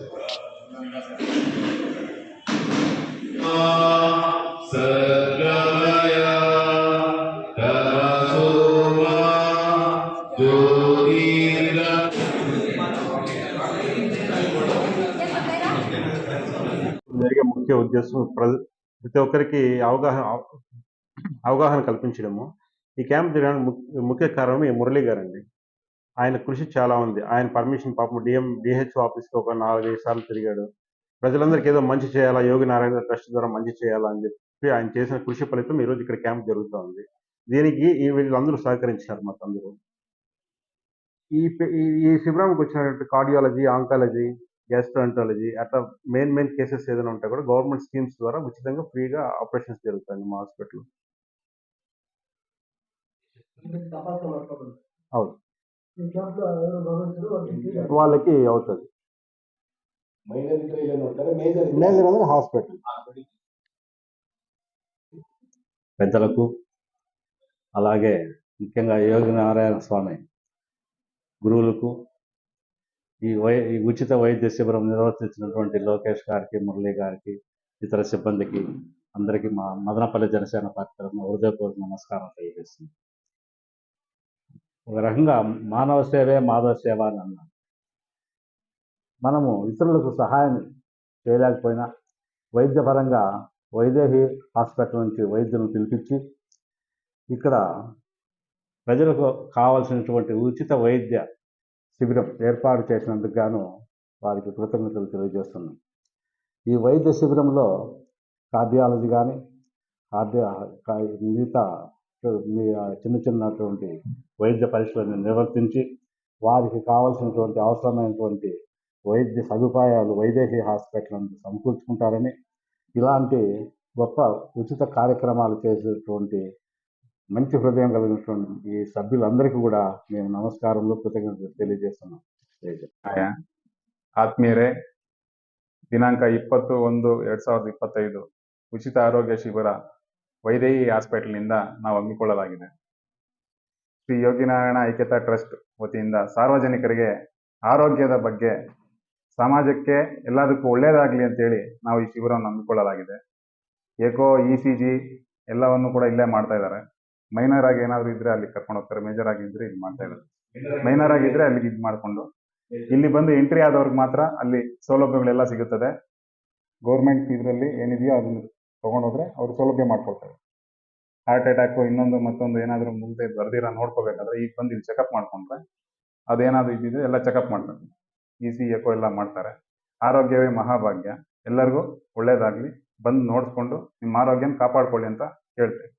జరిగే ముఖ్య ఉద్దేశం ప్రతి ఒక్కరికి అవగాహన అవగాహన కల్పించడము. ఈ క్యాంప్ జరగడానికి ముఖ్య కారణం ఈ మురళి గారండి. ఆయన కృషి చాలా ఉంది. ఆయన పర్మిషన్ పాపం డిఎం డిహెచ్ఓ ఆఫీస్కి ఒక నాలుగైదు సార్లు తిరిగాడు. ప్రజలందరికీ ఏదో మంచి చేయాలా యోగి నారాయణ ట్రస్ట్ ద్వారా మంచి చేయాలా అని చెప్పి ఆయన చేసిన కృషి ఫలితం ఈరోజు ఇక్కడ క్యాంప్ జరుగుతూ ఉంది. దీనికి ఈ వీళ్ళందరూ సహకరించారు మాకు అందరూ. ఈ- ఈ శిబిరానికి వచ్చినటువంటి కార్డియాలజీ ఆంకాలజీ గ్యాస్ట్రాంటాలజీ అట్లా మెయిన్ మెయిన్ కేసెస్ ఏదైనా ఉంటే కూడా గవర్నమెంట్ స్కీమ్స్ ద్వారా ఉచితంగా ఫ్రీగా ఆపరేషన్స్ జరుగుతాయి మా హాస్పిటల్ అవును. వాళ్ళకి అవుతుంది. మేజర్ మేజర్ అనేది హాస్పిటల్. పెద్దలకు అలాగే ముఖ్యంగా యోగి నారాయణ స్వామి గురువులకు ఈ వై ఈ ఉచిత వైద్య శిబిరం నిర్వర్తించినటువంటి లోకేష్ గారికి మురళి గారికి ఇతర సిబ్బందికి అందరికీ మా మదనపల్లి జనసేన పార్టీ తరఫున హృదయపూర్వక నమస్కారం తెలియజేస్తుంది ఒక రకంగా మానవ సేవే మాధవ సేవ అని అన్నాను మనము ఇతరులకు సహాయం చేయలేకపోయినా వైద్యపరంగా వైదేహి హాస్పిటల్ నుంచి వైద్యులను పిలిపించి ఇక్కడ ప్రజలకు కావాల్సినటువంటి ఉచిత వైద్య శిబిరం ఏర్పాటు చేసినందుకు గాను వారికి కృతజ్ఞతలు తెలియజేస్తున్నాం. ఈ వైద్య శిబిరంలో కార్డియాలజీ కానీ కార్డియా కా- మిగతా మీ చిన్న చిన్నటువంటి వైద్య పరీక్షలను నిర్వర్తించి వారికి కావాల్సినటువంటి అవసరమైనటువంటి వైద్య సదుపాయాలు వైదేహి హాస్పిటల్ నందు సమకూర్చుకుంటారని ఇలాంటి గొప్ప ఉచిత కార్యక్రమాలు చేసేటువంటి మంచి హృదయం కలిగినటువంటి ఈ సభ్యులందరికీ కూడా మేము నమస్కారంలో కృతజ్ఞతలు తెలియజేస్తున్నాం ಆಯ ಆತ್ಮೀಯರೇ ದಿನಾಂಕ ಇಪ್ಪತ್ತು ಒಂದು ಎರಡ್ ಸಾವಿರದ ಇಪ್ಪತ್ತೈದು ಉಚಿತ ಆರೋಗ್ಯ ಶಿಬಿರ ವೈದೇಹಿ ಹಾಸ್ಪಿಟಲ್ನಿಂದ ನಾವು ಹಮ್ಮಿಕೊಳ್ಳಲಾಗಿದೆ ಶ್ರೀ ಯೋಗಿನಾರಾಯಣ ಐಕ್ಯತಾ ಟ್ರಸ್ಟ್ ವತಿಯಿಂದ ಸಾರ್ವಜನಿಕರಿಗೆ ಆರೋಗ್ಯದ ಬಗ್ಗೆ ಸಮಾಜಕ್ಕೆ ಎಲ್ಲದಕ್ಕೂ ಒಳ್ಳೆಯದಾಗಲಿ ಅಂತೇಳಿ ನಾವು ಈ ಶಿಬಿರವನ್ನು ಹಮ್ಮಿಕೊಳ್ಳಲಾಗಿದೆ. ಏಕೋ, ಇ ಸಿ ಜಿ ಎಲ್ಲವನ್ನು ಕೂಡ ಇಲ್ಲೇ ಮಾಡ್ತಾ ಇದ್ದಾರೆ. ಮೈನರ್ ಆಗಿ ಏನಾದರೂ ಇದ್ರೆ ಅಲ್ಲಿ ಕರ್ಕೊಂಡು ಹೋಗ್ತಾರೆ. ಮೇಜರ್ ಆಗಿ ಇದ್ರೆ ಇಲ್ಲಿ ಮಾಡ್ತಾ ಇದ್ದಾರೆ. ಮೈನರ್ ಆಗಿದ್ರೆ ಅಲ್ಲಿಗೆ ಇದು ಮಾಡಿಕೊಂಡು. ಇಲ್ಲಿ ಬಂದು ಎಂಟ್ರಿ ಆದವ್ರಿಗೆ ಮಾತ್ರ ಅಲ್ಲಿ ಸೌಲಭ್ಯಗಳೆಲ್ಲ ಸಿಗುತ್ತದೆ. ಗೌರ್ಮೆಂಟ್ ಇದರಲ್ಲಿ ಏನಿದೆಯೋ ಅದನ್ನು ತಗೊಂಡೋದ್ರೆ ಅವ್ರು ಸೌಲಭ್ಯ ಮಾಡ್ಕೊಳ್ತಾರೆ ಹಾರ್ಟ್ ಅಟ್ಯಾಕ್ ಇನ್ನೊಂದು ಮತ್ತೊಂದು ಏನಾದರೂ ಮುಂದೆ ಬರ್ದಿರ ನೋಡ್ಕೋಬೇಕಾದ್ರೆ ಈಗ ಬಂದು ಇಲ್ಲಿ ಚೆಕಪ್ ಮಾಡ್ಕೊಂಡ್ರೆ ಅದೇನಾದ್ರು ಇದ್ದಿದ್ರೆ ಎಲ್ಲ ಚೆಕಪ್ ಮಾಡ್ತಾರೆ. ಇ ಸಿ ಎಕೋ ಎಲ್ಲ ಮಾಡ್ತಾರೆ. ಆರೋಗ್ಯವೇ ಮಹಾಭಾಗ್ಯ. ಎಲ್ಲರಿಗೂ ಒಳ್ಳೇದಾಗ್ಲಿ. ಬಂದು ನೋಡಿಸ್ಕೊಂಡು ನಿಮ್ಮ ಆರೋಗ್ಯನ ಕಾಪಾಡ್ಕೊಳ್ಳಿ ಅಂತ ಹೇಳ್ತೇವೆ